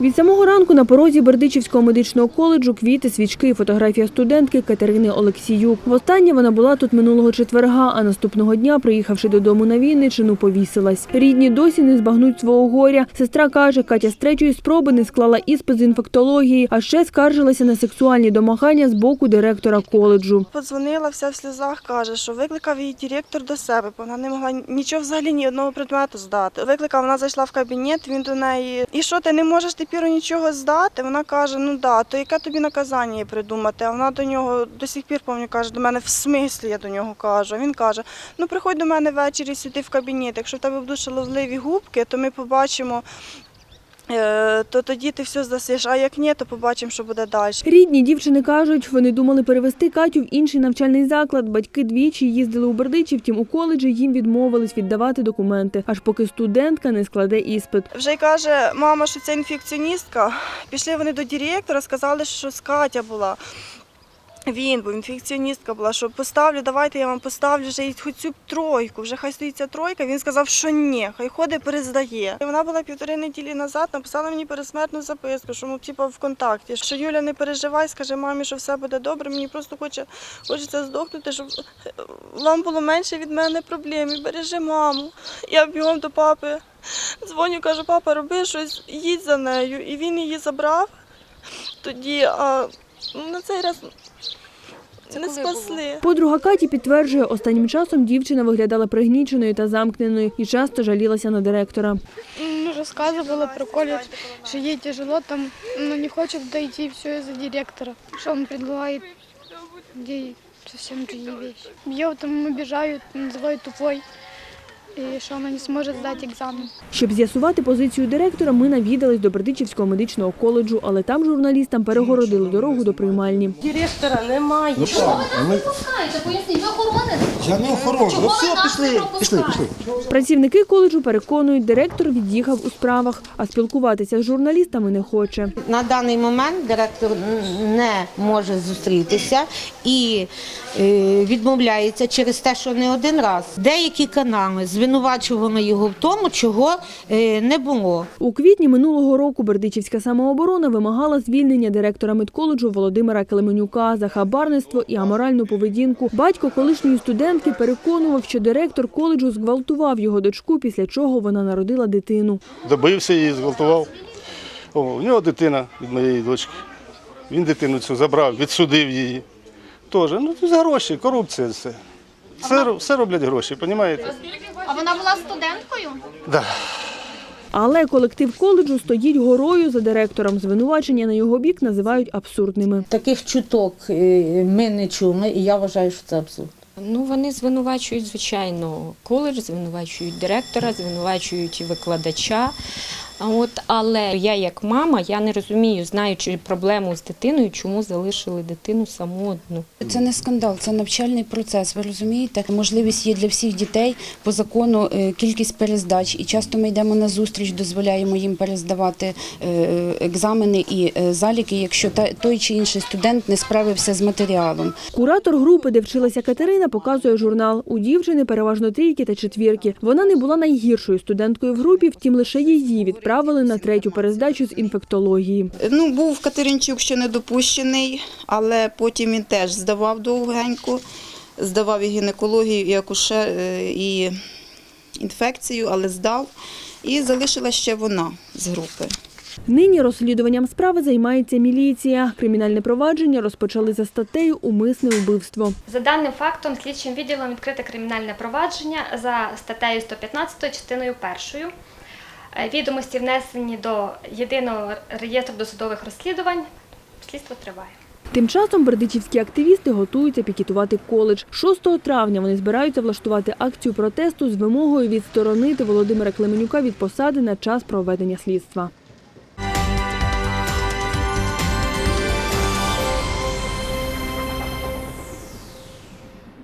Від самого ранку на порозі Бердичівського медичного коледжу квіти, свічки і фотографія студентки Катерини Олексіюк. Востаннє вона була тут минулого четверга, а наступного дня, приїхавши додому на Вінничину, повісилась. Рідні досі не збагнуть свого горя. Сестра каже, Катя з третьої спроби не склала іспит з інфектології, а ще скаржилася на сексуальні домагання з боку директора коледжу. Подзвонила вся в сльозах, каже, що викликав її директор до себе, бо вона не могла нічого взагалі ні одного предмету здати. Викликав, вона зайшла в кабінет, він до неї. І що ти не можеш тепер нічого здати? Вона каже: Ну да, то яке тобі наказання їй придумати? А вона до нього до сих пір пам'ятаю, каже, до мене в смислі я до нього кажу. Він каже: Ну приходь до мене ввечері сюди в кабінет. Якщо в тебе будуть шаловливі губки, то ми побачимо. Е, То тоді ти все здасиш, а як ні, то побачимо, що буде далі. Рідні дівчини кажуть, вони думали перевести Катю в інший навчальний заклад. Батьки двічі їздили у Бердичі, втім у коледжі їм відмовились віддавати документи, аж поки студентка не складе іспит. Вже й каже мама, що це інфекціоністка. Пішли вони до директора, сказали, що з Катя була. Він, бо інфекціоністка була, що поставлю, давайте я вам поставлю вже хоч цю тройку, вже хай стоїть ця тройка. Він сказав, що ні, хай ходить, перездає. І вона була півтори неділі назад, написала мені пересмертну записку, що ну, типу, в контакті, що Юля не переживай, скаже мамі, що все буде добре. Мені просто хоче, хочеться здохнути, щоб е, вам було менше від мене проблем. І бережи маму. Я бігом до папи. Дзвоню, кажу, папа, роби щось, їдь за нею. І він її забрав тоді, а на цей раз не спасли. Подруга Каті підтверджує, останнім часом дівчина виглядала пригніченою та замкненою і часто жалілася на директора. Ну, рассказывала про колледж, что ей тяжело там, но не хочет дойти все из-за директора. Что он предлагает ей совсем другие вещи. Ее там обижают, называют тупой, и що она не сможет сдать экзамен. Щоб з'ясувати позицію директора, ми навідались до Бердичівського медичного коледжу, але там журналістам перегородили дорогу до приймальні. Директора немає. Ну що? а ми... поясніть, ви охоронець? Я не охоронець. Ну Чого все, пішли, пішли, пішли. Працівники коледжу переконують, директор від'їхав у справах, а спілкуватися з журналістами не хоче. На даний момент директор не може зустрітися і е, відмовляється через те, що не один раз деякі канали звинувачували його в тому, чого е, не було. У квітні минулого року Бердичівська самооборона вимагала звільнення директора медколеджу Володимира Клеменюка за хабарництво і аморальну поведінку. Батько колишньої студентки переконував, що директор коледжу зґвалтував його дочку, після чого вона народила дитину. добився її, зґвалтував. О, у нього дитина від моєї дочки. Він дитину цю забрав, відсудив її. Теж, ну це за гроші, корупція все. Все, все роблять гроші, розумієте? А вона була студенткою? Да. Але колектив коледжу стоїть горою за директором. Звинувачення на його бік називають абсурдними. Таких чуток е, ми не чули, і я вважаю, що це абсурд. Ну, вони звинувачують, звичайно, коледж, звинувачують директора, звинувачують викладача. А От, але я як мама, я не розумію, знаючи проблему з дитиною, чому залишили дитину саму одну. Це не скандал, це навчальний процес. Ви розумієте? Можливість є для всіх дітей по закону е, кількість перездач. І часто ми йдемо на зустріч, дозволяємо їм перездавати е, екзамени і е, заліки, якщо та- той чи інший студент не справився з матеріалом. Куратор групи, де вчилася Катерина, показує журнал. У дівчини переважно трійки та четвірки. Вона не була найгіршою студенткою в групі, втім лише її відправили направили на третю перездачу з інфектології. Ну, був Катеринчук, що не допущений, але потім він теж здавав довгенько, здавав і гінекологію, і акушер, е, і інфекцію, але здав. І залишила ще вона з групи. Нині розслідуванням справи займається міліція. Кримінальне провадження розпочали за статтею Умисне вбивство. За даним фактом, слідчим відділом відкрите кримінальне провадження за статтею 115 частиною першою. Відомості внесені до єдиного реєстру досудових розслідувань. Слідство триває. Тим часом бердичівські активісти готуються пікетувати коледж. 6 травня вони збираються влаштувати акцію протесту з вимогою відсторонити Володимира Клеменюка від посади на час проведення слідства.